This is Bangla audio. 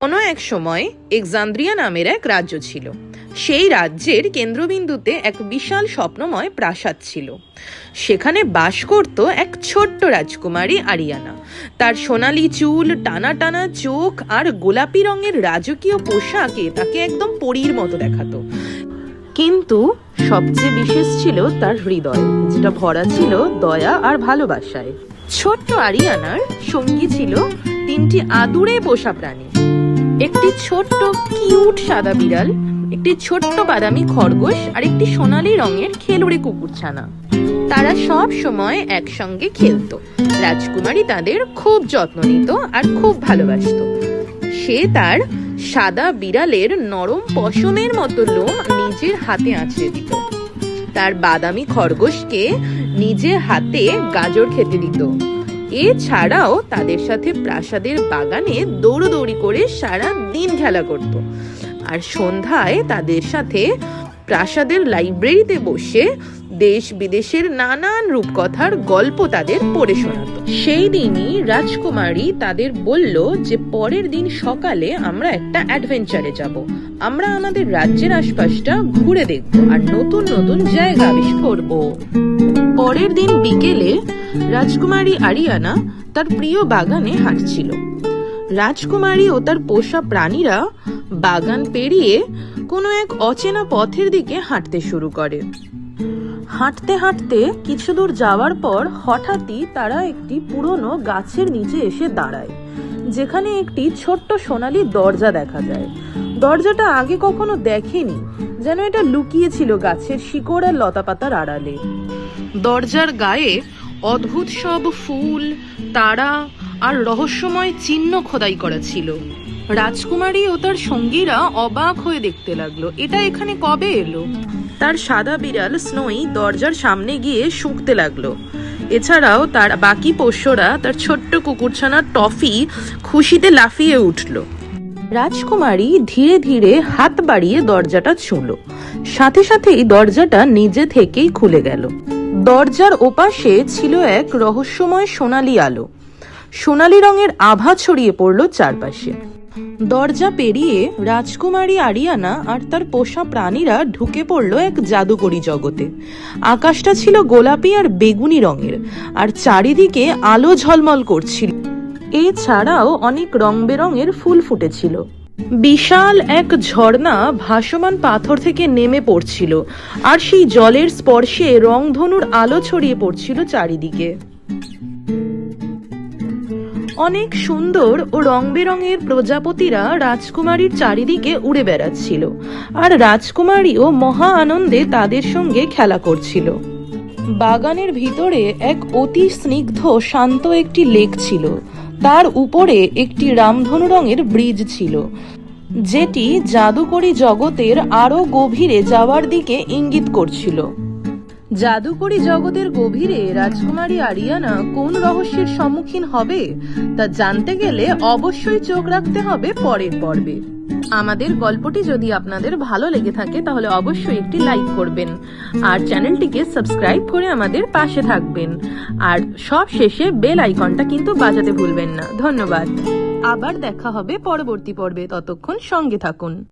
কোনো এক সময় এক্সান্দ্রিয়া নামের এক রাজ্য ছিল। সেই রাজ্যের কেন্দ্রবিন্দুতে এক বিশাল স্বপ্নময় প্রাসাদ ছিল। সেখানে বাস করত এক ছোট্ট রাজকুমারী আরিয়ানা। তার সোনালি চুল, টানা টানা চোখ আর গোলাপি রঙের রাজকীয় পোশাকে তাকে একদম পরীর মতো দেখাতো। কিন্তু সবচেয়ে বিশেষ ছিল তার হৃদয়, যেটা ভরা ছিল দয়া আর ভালোবাসায়। ছোট্ট আরিয়ানার সঙ্গী ছিল তিনটি আদুরে পোষা প্রাণী। একটি ছোট্ট কিউট সাদা বিড়াল, একটি ছোট্ট বাদামি খরগোশ আর একটি সোনালী রঙের খেলুড়ে কুকুরছানা। তারা সব সময় একসঙ্গে খেলতো। রাজকুমারী তাদের খুব যত্ন নিত আর খুব ভালোবাসত। সে তার সাদা বিড়ালের নরম পশমের মতো লোম নিজের হাতে আঁচড়ে দিত। তার বাদামি খরগোশকে নিজের হাতে গাজর খেতে দিত। এছাড়াও তাদের সাথে প্রাসাদের বাগানে দৌড়দৌড়ি করে সারা দিন খেলা করত। আর সন্ধ্যায় তাদের সাথে প্রাসাদের লাইব্রেরিতে বসে দেশ বিদেশের নানান রূপকথার গল্প তাদের পড়ে শোনাতো। সেই দিনই রাজকুমারী তাদের বলল যে, পরের দিন সকালে আমরা একটা অ্যাডভেঞ্চারে যাব। আমরা আমাদের রাজ্যের আশপাশটা ঘুরে দেখব আর নতুন নতুন জায়গা আবিষ্কার করব। পরের দিন বিকেলে রাজকুমারী আরিয়ানা তার প্রিয় বাগানে হাঁটছিল। রাজকুমারী ও তার পোষা প্রাণীরা বাগান পেরিয়ে কোনো এক অচেনা পথের দিকে হাঁটতে শুরু করে। হাঁটতে হাঁটতে কিছু দূর যাওয়ার পর হঠাৎই তারা একটি পুরনো গাছের নিচে এসে দাঁড়ায়, যেখানে একটি ছোট্ট সোনালী দরজা দেখা যায়। দরজাটা আগে কখনো দেখেনি, যেন এটা লুকিয়ে ছিল গাছের শিকড় আর লতাপাতার আড়ালে। দরজার গায়ে অদ্ভুত সব ফুল, তারা আর রহস্যময় চিহ্ন খোদাই করা ছিল। রাজকুমারী ও তার সঙ্গীরা অবাক হয়ে দেখতে লাগল, এটা এখানে কবে এলো? তার সাদা বিড়াল স্নোই দরজার সামনে গিয়ে শুঁকতে লাগল। এছাড়াও তার বাকি পোষ্যরা তার ছোট্ট কুকুরছানার টফি খুশিতে লাফিয়ে উঠল। রাজকুমারী ধীরে ধীরে হাত বাড়িয়ে দরজাটা ছুঁল। সাথে সাথেই দরজাটা নিজে থেকেই খুলে গেল। দরজার ওপাশে ছিল এক রহস্যময় সোনালি আলো। সোনালী রঙের আভা ছড়িয়ে পড়ল চারপাশে। দরজা পেরিয়ে রাজকুমারী আরিয়ানা আর তার পোষা প্রাণীরা ঢুকে পড়ল এক জাদুকরী জগতে। আকাশটা ছিল গোলাপি আর বেগুনি রঙের, আর চারিদিকে আলো ঝলমল করছিল। এছাড়াও অনেক রং বেরঙের ফুল ফুটেছিল। বিশাল এক ঝর্ণা ভাসমান পাথর থেকে নেমে পড়ছিল, আর সেই জলের স্পর্শে রংধনুর আলো ছড়িয়ে পড়ছিল চারিদিকে। অনেক সুন্দর ও রং বেরঙের প্রজাপতিরা রাজকুমারীর চারিদিকে উড়ে বেড়াচ্ছিল, আর রাজকুমারীও মহা আনন্দে তাদের সঙ্গে খেলা করছিল। বাগানের ভিতরে এক অতি স্নিগ্ধ, শান্ত একটি লেক ছিল। তার উপরে একটি রামধনু রঙের ব্রিজ ছিল, যেটি জাদুকরি জগতের আরও গভীরে যাওয়ার দিকে ইঙ্গিত করছিল। জাদুকরি জগতের গভীরে রাজকুমারী আরিয়ানা কোন রহস্যের সম্মুখীন হবে, তা জানতে গেলে অবশ্যই চোখ রাখতে হবে পরের পর্বে। আমাদের গল্পটি যদি আপনাদের ভালো লেগে থাকে, তাহলে অবশ্যই একটি লাইক করবেন। আর চ্যানেলটিকে সাবস্ক্রাইব করে আমাদের পাশে থাকবেন। আর সব শেষে বেল আইকনটা কিন্তু বাজাতে ভুলবেন না। ধন্যবাদ। আবার দেখা হবে পরবর্তী পর্বে। ততক্ষণ সঙ্গে থাকুন।